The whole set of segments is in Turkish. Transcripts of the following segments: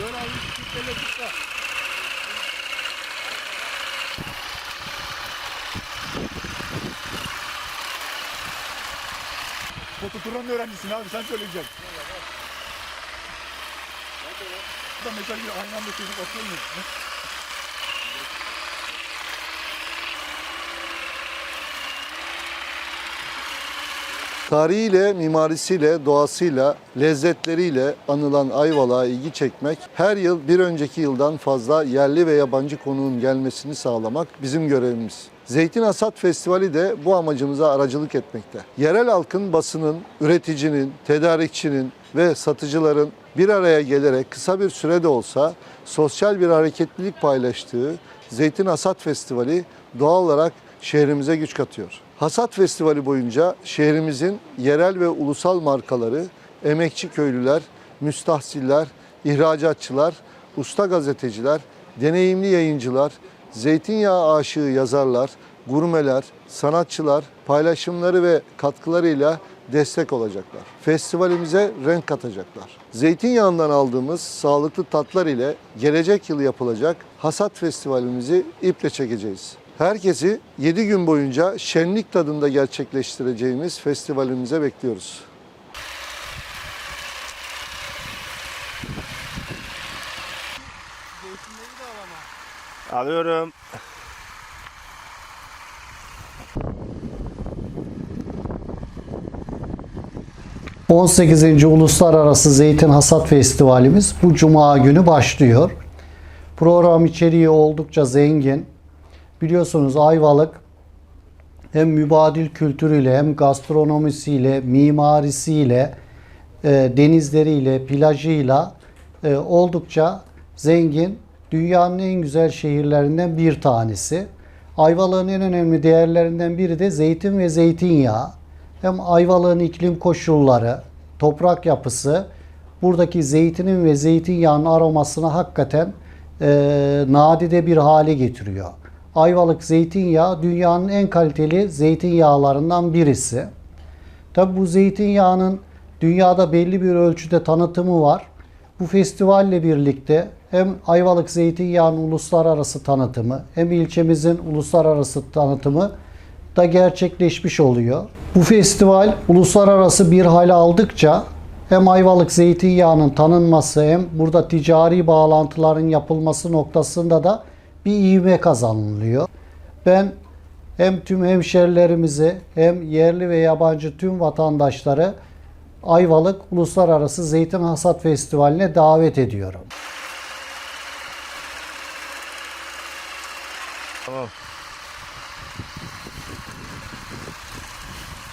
Şöyle abi kütle tutsa. Fototuranın öğrencisin abi sen söyleyeceksin. Da bir aynı anda çocuk atıyor mu? Tarihiyle, mimarisiyle, doğasıyla, lezzetleriyle anılan Ayvalık'a ilgi çekmek, her yıl bir önceki yıldan fazla yerli ve yabancı konuğun gelmesini sağlamak bizim görevimiz. Zeytin Hasat Festivali de bu amacımıza aracılık etmekte. Yerel halkın, basının, üreticinin, tedarikçinin ve satıcıların bir araya gelerek kısa bir sürede olsa sosyal bir hareketlilik paylaştığı Zeytin Hasat Festivali doğal olarak şehrimize güç katıyor. Hasat Festivali boyunca şehrimizin yerel ve ulusal markaları, emekçi köylüler, müstahsiller, ihracatçılar, usta gazeteciler, deneyimli yayıncılar, zeytinyağı aşığı yazarlar, gurmeler, sanatçılar paylaşımları ve katkılarıyla destek olacaklar. Festivalimize renk katacaklar. Zeytinyağından aldığımız sağlıklı tatlar ile gelecek yıl yapılacak Hasat Festivalimizi iple çekeceğiz. Herkesi 7 gün boyunca şenlik tadında gerçekleştireceğimiz festivalimize bekliyoruz. Alıyorum. Hı. 18. Uluslararası Zeytin Hasat Festivalimiz bu cuma günü başlıyor. Program içeriği oldukça zengin. Biliyorsunuz Ayvalık hem mübadil kültürüyle hem gastronomisiyle, mimarisiyle, e, denizleriyle, plajıyla e, oldukça zengin. Dünyanın en güzel şehirlerinden bir tanesi. Ayvalık'ın en önemli değerlerinden biri de zeytin ve zeytinyağı. Hem Ayvalık'ın iklim koşulları, toprak yapısı buradaki zeytinin ve zeytinyağının aromasını hakikaten e, nadide bir hale getiriyor. Ayvalık zeytinyağı dünyanın en kaliteli zeytinyağlarından birisi. Tabi bu zeytinyağının dünyada belli bir ölçüde tanıtımı var. Bu festivalle birlikte hem Ayvalık zeytinyağının uluslararası tanıtımı hem ilçemizin uluslararası tanıtımı da gerçekleşmiş oluyor. Bu festival uluslararası bir hal aldıkça hem Ayvalık zeytinyağının tanınması hem burada ticari bağlantıların yapılması noktasında da bir ivme kazanılıyor. Ben hem tüm hemşerilerimizi hem yerli ve yabancı tüm vatandaşları Ayvalık Uluslararası Zeytin Hasat Festivali'ne davet ediyorum. Tamam.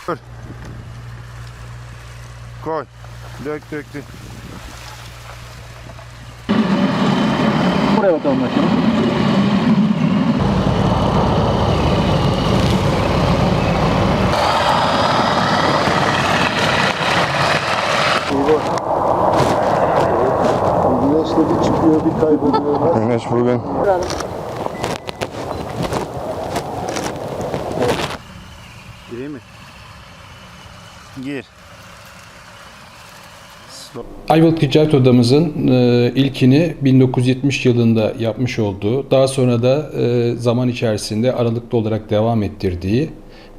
Dur. Koy. Dök dök dök. Buraya bakalım başkanım. Güneşle bir çıkıyor bir kayboluyor. Güneş bugün. Gireyim mi? Gir. Ayvalık Ticaret Odamızın e, ilkini 1970 yılında yapmış olduğu, daha sonra da e, zaman içerisinde aralıklı olarak devam ettirdiği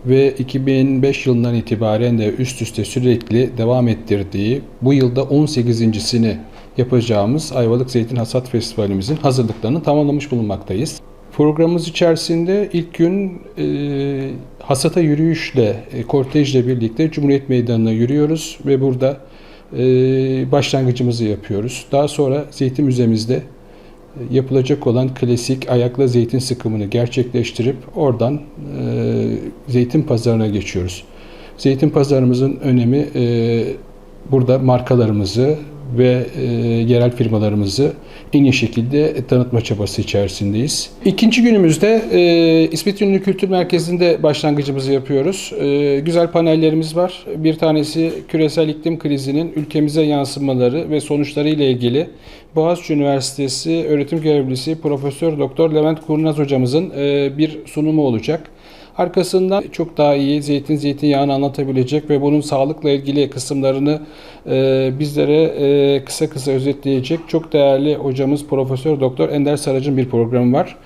ve 2005 yılından itibaren de üst üste sürekli devam ettirdiği bu yılda 18.sini yapacağımız Ayvalık Zeytin Hasat Festivalimizin hazırlıklarını tamamlamış bulunmaktayız. Programımız içerisinde ilk gün e, hasata yürüyüşle, e, kortejle birlikte Cumhuriyet Meydanı'na yürüyoruz ve burada başlangıcımızı yapıyoruz. Daha sonra Zeytin Müzemizde e, yapılacak olan klasik ayakla zeytin sıkımını gerçekleştirip oradan e, zeytin pazarına geçiyoruz. Zeytin pazarımızın önemi e, burada markalarımızı ve e, yerel firmalarımızı en iyi şekilde tanıtma çabası içerisindeyiz. İkinci günümüzde e, İsmet İnönü Kültür Merkezi'nde başlangıcımızı yapıyoruz. E, güzel panellerimiz var. Bir tanesi küresel iklim krizinin ülkemize yansımaları ve sonuçları ile ilgili Boğaziçi Üniversitesi öğretim görevlisi Profesör Doktor Levent Kurnaz hocamızın e, bir sunumu olacak. Arkasından çok daha iyi zeytin zeytinyağını anlatabilecek ve bunun sağlıkla ilgili kısımlarını e, bizlere e, kısa kısa özetleyecek çok değerli hocamız Profesör Doktor Ender Sarıcı'nın bir programı var.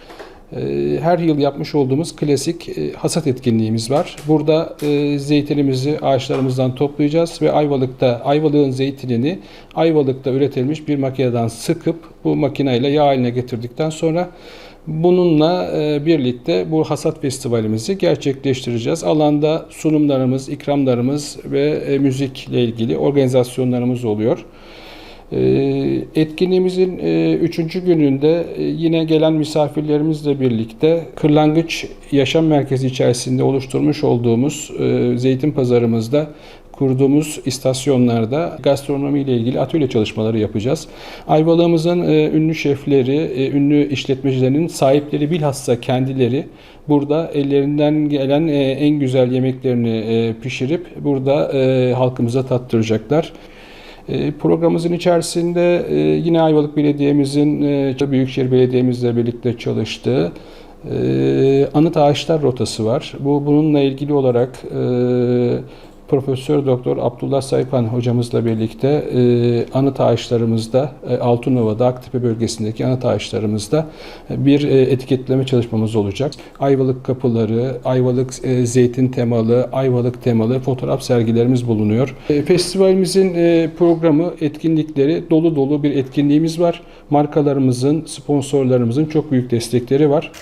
E, Her yıl yapmış olduğumuz klasik e, hasat etkinliğimiz var. Burada e, zeytinimizi ağaçlarımızdan toplayacağız ve Ayvalık'ta Ayvalık'ın zeytinini Ayvalık'ta üretilmiş bir makineden sıkıp bu makineyle yağ haline getirdikten sonra Bununla e, birlikte bu hasat festivalimizi gerçekleştireceğiz. Alanda sunumlarımız, ikramlarımız ve e, müzikle ilgili organizasyonlarımız oluyor. E, Etkinliğimizin e, üçüncü gününde e, yine gelen misafirlerimizle birlikte Kırlangıç Yaşam Merkezi içerisinde oluşturmuş olduğumuz e, zeytin pazarımızda kurduğumuz istasyonlarda gastronomi ile ilgili atölye çalışmaları yapacağız. Ayvalık'ımızın e, ünlü şefleri, e, ünlü işletmecilerinin sahipleri bilhassa kendileri burada ellerinden gelen e, en güzel yemeklerini e, pişirip burada e, halkımıza tattıracaklar. E, Programımızın içerisinde e, yine Ayvalık Belediye'mizin, e, Büyükşehir Belediye'mizle birlikte çalıştığı anıt ağaçlar rotası var. Bu bununla ilgili olarak Profesör Doktor Abdullah Saypan hocamızla birlikte e, anıt ağaçlarımızda e, Altınova'da Aktepe bölgesindeki anıt ağaçlarımızda e, bir e, etiketleme çalışmamız olacak. Ayvalık kapıları, Ayvalık e, zeytin temalı, Ayvalık temalı fotoğraf sergilerimiz bulunuyor. E, festivalimizin e, programı, etkinlikleri dolu dolu bir etkinliğimiz var. Markalarımızın, sponsorlarımızın çok büyük destekleri var.